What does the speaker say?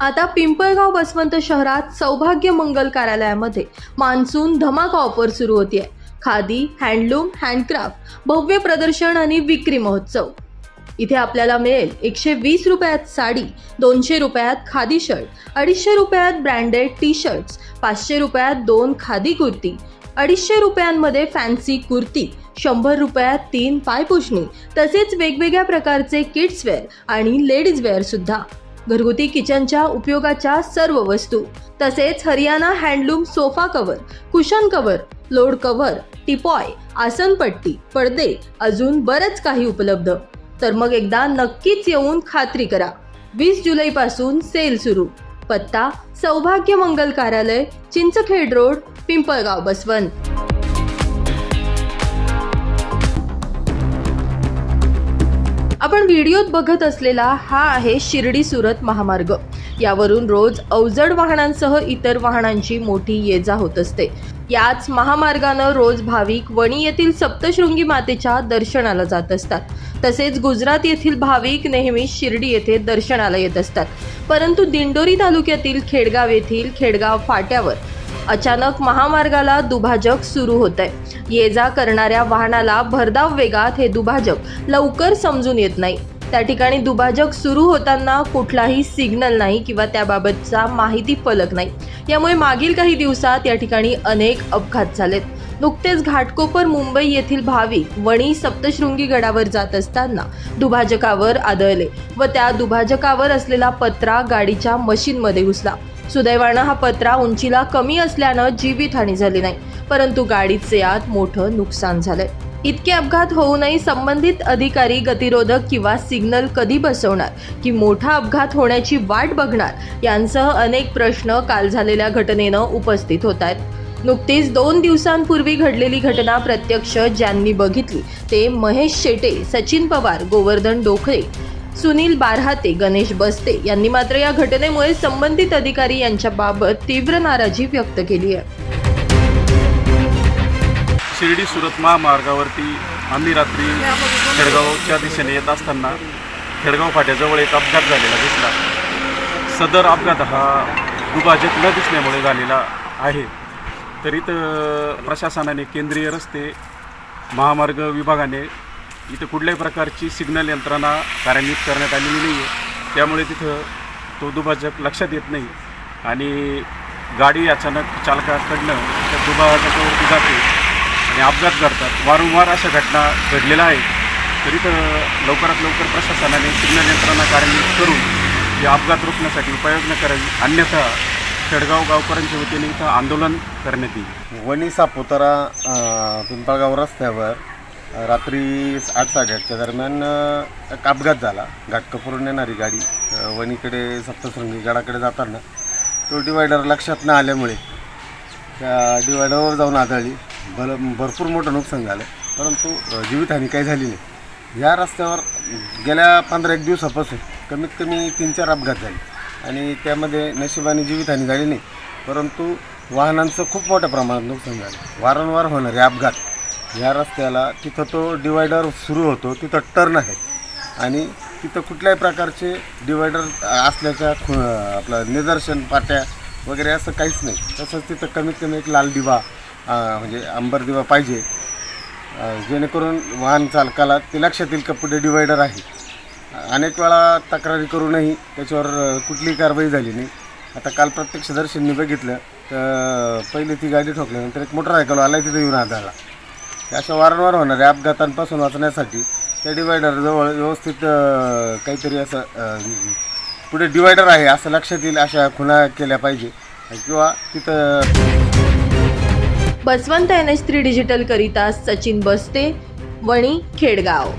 आता पिंपळगाव बसवंत शहरात सौभाग्य मंगल कार्यालयामध्ये मान्सून धमाका ऑफर सुरू होतीये. खादी हँडलूम हँडक्राफ्ट भव्य प्रदर्शन आणि विक्री महोत्सव. इथे आपल्याला मिळेल एकशे वीस रुपयात साडी दोनशे रुपयात खादी शर्ट अडीचशे रुपयात ब्रँडेड टी शर्ट्स पाचशे रुपयात दोन खादी कुर्ती अडीचशे रुपयांमध्ये फॅन्सी कुर्ती शंभर रुपयात तीन पायपुषणी तसेच वेगवेगळ्या प्रकारचे किड्सवेअर आणि लेडीजवेअर सुद्धा. घरगुती किचनच्या उपयोगाच्या सर्व वस्तू तसेच Haryana handloom sofa cover cushion cover load cover teapoy आसनपट्टी पडदे अजून बरंच काही उपलब्ध. तर मग एकदा नक्कीच येऊन खात्री करा. वीस जुलैपासून सेल सुरू. पत्ता सौभाग्य मंगल कार्यालय चिंचखेड रोड पिंपळगाव बसवंत. आपण व्हिडिओत बघत असलेला हा आहे शिर्डी सुरत महामार्ग. यावरून रोज अवजड वाहनांसह इतर वाहनांची मोठी ये जा होत असते. याच महामार्गानं रोज भाविक वणी येथील सप्तशृंगी मातेच्या दर्शनाला जात असतात. तसेच गुजरात येथील भाविक नेहमी शिर्डी येथे दर्शनाला येत असतात. परंतु दिंडोरी तालुक्यातील खेडगाव येथील खेडगाव फाट्यावर अचानक महामार्गाला दुभाजक सुरू होत आहे ये जा करणाऱ्या वाहनाला भरधाव वेगात हे दुभाजक लवकर समजून येत नाही. त्या ठिकाणी दुभाजक सुरू होताना कुठलाही सिग्नल नाही किंवा त्याबाबतचा माहिती फलक नाही. यामुळे मागील काही दिवसात या ठिकाणी अनेक अपघात झालेत. नुकतेच घाटकोपर मुंबई येथील भाविक वणी सप्तशृंगी गडावर जात असताना दुभाजकावर आदळले व त्या दुभाजकावर असलेला पत्रा गाडीच्या मशीनमध्ये घुसला. सुदैवानं हा पत्रा उंचीला कमी असल्यानं जीवितहानी झाली नाही. परंतु गाडीचे आत मोठं नुकसान झालंय. इतके अपघात होऊनही संबंधित अधिकारी गतिरोधक किंवा सिग्नल कधी बसवणार की मोठा अपघात होण्याची वाट बघणार यांसह अनेक प्रश्न काल झालेल्या घटनेनं उपस्थित होत आहेत. नुकतीच दोन दिवसांपूर्वी घडलेली घटना प्रत्यक्ष ज्यांनी बघितली ते महेश शेटे सचिन पवार गोवर्धन डोखरे सुनील बारहाते गणेश बस्ते यांनी मात्र या घटनेमुळे संबंधित अधिकारी यांच्याबाबत तीव्र नाराजी व्यक्त केली आहे. शिर्डी सुरत महामार्गावरती आम्ही रात्री खेडगावच्या दिशेने येत असताना खेडगाव फाट्याजवळ एक अपघात झालेला दिसला. सदर अपघात हा दुभाजक न दिसण्यामुळे झालेला आहे. तर प्रशासनाने केंद्रीय रस्ते महामार्ग विभागाने इथं कुठल्याही प्रकारची सिग्नल यंत्रणा कार्यान्वित करण्यात आलेली नाही आहे त्यामुळे तिथं तो दुभाजक लक्षात येत नाही. आणि गाडी अचानक चालकाकडनं त्या दुभाजकावरती जाते आणि अपघात घडतात. वारंवार अशा घटना घडलेल्या आहेत. तरी तर लवकरात लवकर प्रशासनाने सिग्नल यंत्रणा कार्यान्वित करून हे अपघात रोखण्यासाठी उपाययोजना करावी. अन्यथा खेडगाव गावकऱ्यांच्या वतीने इथं आंदोलन करण्यात येईल. वणी सापुतारा पिंपळगाव रस्त्यावर रात्री आठ साडेआठच्या दरम्यान एक अपघात झाला. घाटकपूरून येणारी गाडी वणीकडे सप्तशृंगी गडाकडे जाताना तो डिवायडर लक्षात न आल्यामुळे त्या डिवायडरवर जाऊन आदळली. भल भरपूर मोठं नुकसान झालं. परंतु जीवितहानी काही झाली नाही. या रस्त्यावर गेल्या पंधरा एक दिवसापासून कमीत कमी तीन चार अपघात झाले आणि त्यामध्ये नशिबाने जीवितहानी झाली नाही. परंतु वाहनांचं खूप मोठ्या प्रमाणात नुकसान झालं. वारंवार होणारे अपघात या रस्त्याला तिथं तो डिवायडर सुरू होतो तिथं टर्न आहे. आणि तिथं कुठल्याही प्रकारचे डिवायडर असल्याच्या खु आपलं निदर्शन पाट्या वगैरे असं काहीच नाही. तसंच तिथं कमीत कमी एक लाल दिवा म्हणजे अंबर दिवा पाहिजे. जेणेकरून वाहन चालकाला ते लक्षात येईल का पुढे डिवायडर आहे. अनेक वेळा तक्रारी करूनही त्याच्यावर कुठलीही कारवाई झाली नाही. आता काल प्रत्यक्षदर्शींनी बघितलं तर पहिली ती गाडी ठोकल्यानंतर एक मोटरसायकल आला तिथे येऊन आधारला. अशा वारंवार होणाऱ्या अपघातांपासून वाचण्यासाठी त्या डिवायडरजवळ व्यवस्थित काहीतरी असं पुढे डिवायडर आहे असं लक्षात येईल अशा खुणा केल्या पाहिजे. किंवा तिथं Basavant N H three digital करिता सचिन बस्ते वणी खेडगाव.